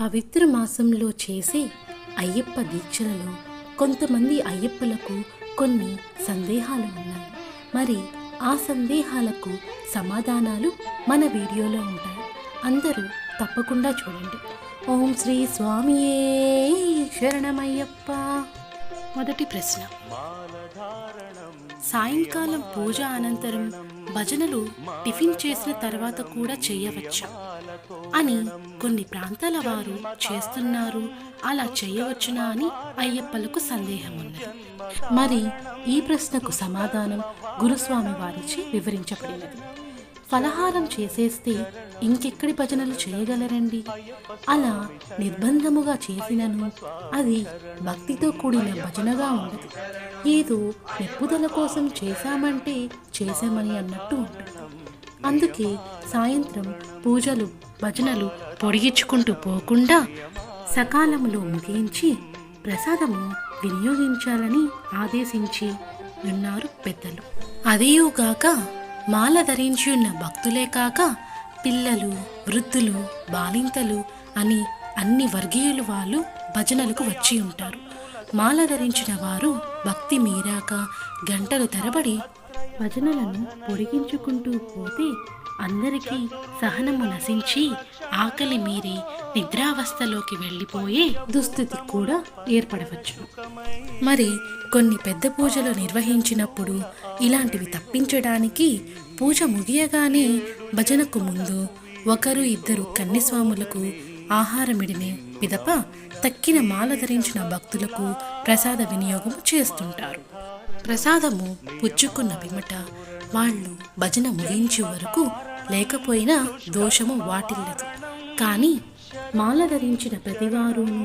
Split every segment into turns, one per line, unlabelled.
పవిత్ర మాసంలో చేసే అయ్యప్ప దీక్షలలో కొంతమంది అయ్యప్పలకు కొన్ని సందేహాలు ఉన్నాయి. మరి ఆ సందేహాలకు సమాధానాలు మన వీడియోలో ఉంటాయి. అందరూ తప్పకుండా చూడండి. ఓం శ్రీ స్వామియే శరణమయ్యప్ప. మొదటి ప్రశ్న. సాయంకాలం పూజ అనంతరం భజనలు టిఫిన్ చేసిన తర్వాత కూడా చేయవచ్చా? అని కొన్ని ప్రాంతాల వారు చేస్తున్నారు. అలా చేయవచ్చునా అని అయ్యప్పలకు సందేహం ఉన్నది. మరి ఈ ప్రశ్నకు సమాధానం గురుస్వామి వారిచే వివరించబడినది. ఫలహారం చేసేస్తే ఇంకెక్కడి భజనలు చేయగలరండి? అలా నిర్బంధముగా చేసినను అది భక్తితో కూడిన భజనగా ఉండదు. ఏదో మెప్పుదల కోసం చేశామంటే చేశామని అన్నట్టు ఉంటుంది. అందుకే సాయంత్రం పూజలు భజనలు పొడిగించుకుంటూ పోకుండా సకాలంలో ముగించి ప్రసాదము వినియోగించాలని ఆదేశించి ఉన్నారు పెద్దలు. అదియుగాక మాల ధరించి ఉన్న భక్తులే కాక పిల్లలు వృద్ధులు బాలింతలు అని అన్ని వర్గీయులు వాళ్ళు భజనలకు వచ్చి ఉంటారు. మాల ధరించిన వారు భక్తి మీరాక గంటలు తరబడి భజనలను పొడిగించుకుంటూ పోతే అందరికీ సహనము నశించి ఆకలి మీరి నిద్రావస్థలోకి వెళ్ళిపోయే దుస్థితి కూడా ఏర్పడవచ్చు. మరి కొన్ని పెద్ద పూజలు నిర్వహించినప్పుడు ఇలాంటివి తప్పించడానికి పూజ ముగియగానే భజనకు ముందు ఒకరు ఇద్దరు కన్యస్వాములకు ఆహారమిడిని పిదప తక్కిన మాల ధరించిన భక్తులకు ప్రసాద వినియోగం చేస్తుంటారు. ప్రసాదము పుచ్చుకున్న పిమ్మట వాళ్ళు భజన ముగించే వరకు లేకపోయినా దోషము వాటిల్లదు. కానీ మాల ధరించిన ప్రతివారూను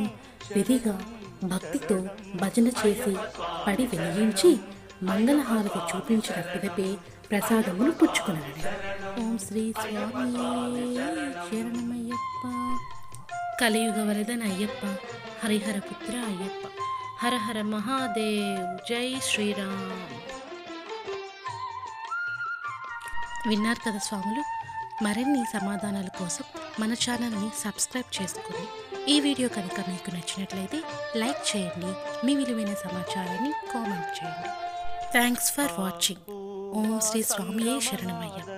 విధిగా భక్తితో భజన చేసి పడి వెలిగించి మంగళహారతి చూపించిన పిదపే ప్రసాదమును పుచ్చుకున్నాడు ఓం శ్రీ స్వామి శరణమయ్యప్ప. కలియుగ వరదన అయ్యప్ప హరిహరపుత్ర అయ్యప్ప హర హర మహాదేవ్ జై శ్రీరామ్. విన్నారు కదా స్వాములు? మరిన్ని సమాధానాల కోసం మన ఛానల్ని సబ్స్క్రైబ్ చేసుకుని ఈ వీడియో కనుక మీకు నచ్చినట్లయితే లైక్ చేయండి మీ విలువైన సమాచారాన్ని కామెంట్ చేయండి. Thanks for watching. Om Shri స్వామియే శరణమయ్య.